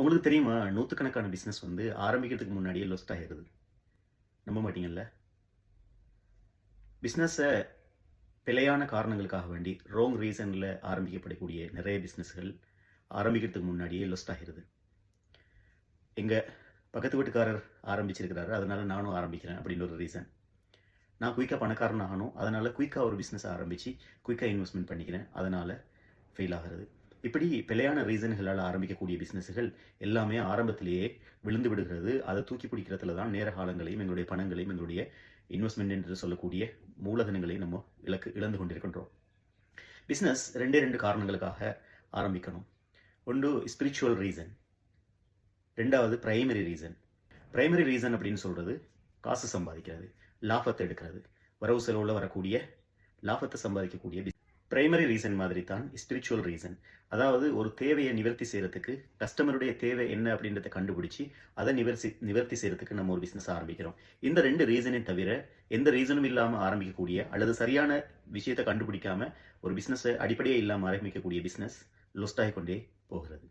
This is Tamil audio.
உங்களுக்கு தெரியுமா நூற்றுக்கணக்கான பிஸ்னஸ் வந்து ஆரம்பிக்கிறதுக்கு முன்னாடியே லொஸ்ட் ஆகிடுது நம்ப மாட்டீங்கல்ல? பிஸ்னஸை பிழையான காரணங்களுக்காக வேண்டி ரோங் ரீசனில் ஆரம்பிக்கப்படக்கூடிய நிறைய பிஸ்னஸ்கள் ஆரம்பிக்கிறதுக்கு முன்னாடியே லொஸ்ட் ஆகிடுது எங்கள் பக்கத்து வீட்டுக்காரர் ஆரம்பிச்சிருக்கிறாரு அதனால் நானும் ஆரம்பிக்கிறேன் அப்படின்னு ஒரு ரீசன் நான் குயிக்காக பணக்காரன் ஆகணும் அதனால் குயிக்காக ஒரு பிஸ்னஸ் ஆரம்பித்து குயிக்காக இன்வெஸ்ட்மெண்ட் பண்ணிக்கிறேன் அதனால் ஃபெயில் ஆகிறது. இப்படி பிழையான ரீசன்களால் ஆரம்பிக்கக்கூடிய பிஸ்னஸ்கள் எல்லாமே ஆரம்பத்திலேயே விழுந்து விடுகிறது. அதை தூக்கி பிடிக்கிறதுல தான் நேர காலங்களையும் எங்களுடைய பணங்களையும் எங்களுடைய இன்வெஸ்ட்மெண்ட் என்று சொல்லக்கூடிய மூலதனங்களையும் நம்ம இலக்கு இழந்து கொண்டிருக்கின்றோம். பிஸ்னஸ் ரெண்டே ரெண்டு காரணங்களுக்காக ஆரம்பிக்கணும். ஒன்று ஸ்பிரிச்சுவல் ரீசன் ரெண்டாவது பிரைமரி ரீசன் பிரைமரி ரீசன் அப்படின்னு சொல்கிறது காசு சம்பாதிக்கிறது லாபத்தை எடுக்கிறது. வரவு செலவில் வரக்கூடிய லாபத்தை சம்பாதிக்கக்கூடிய பிரைமரி ரீசன் மாதிரி தான் ஸ்பிரிச்சுவல் ரீசன் அதாவது ஒரு தேவையை நிவர்த்தி செய்கிறதுக்கு கஸ்டமருடைய தேவை என்ன அப்படின்றத கண்டுபிடிச்சி அதை நிவர்த்தி நிவர்த்தி செய்கிறதுக்கு நம்ம ஒரு பிஸ்னஸ் ஆரம்பிக்கிறோம். இந்த ரெண்டு ரீசனை தவிர எந்த ரீசனும் இல்லாமல் ஆரம்பிக்கக்கூடிய அல்லது சரியான விஷயத்தை கண்டுபிடிக்காம ஒரு பிஸ்னஸை அடிப்படையே இல்லாமல் ஆரம்பிக்கக்கூடிய பிஸ்னஸ் லொஸ்டாகி கொண்டே போகிறது.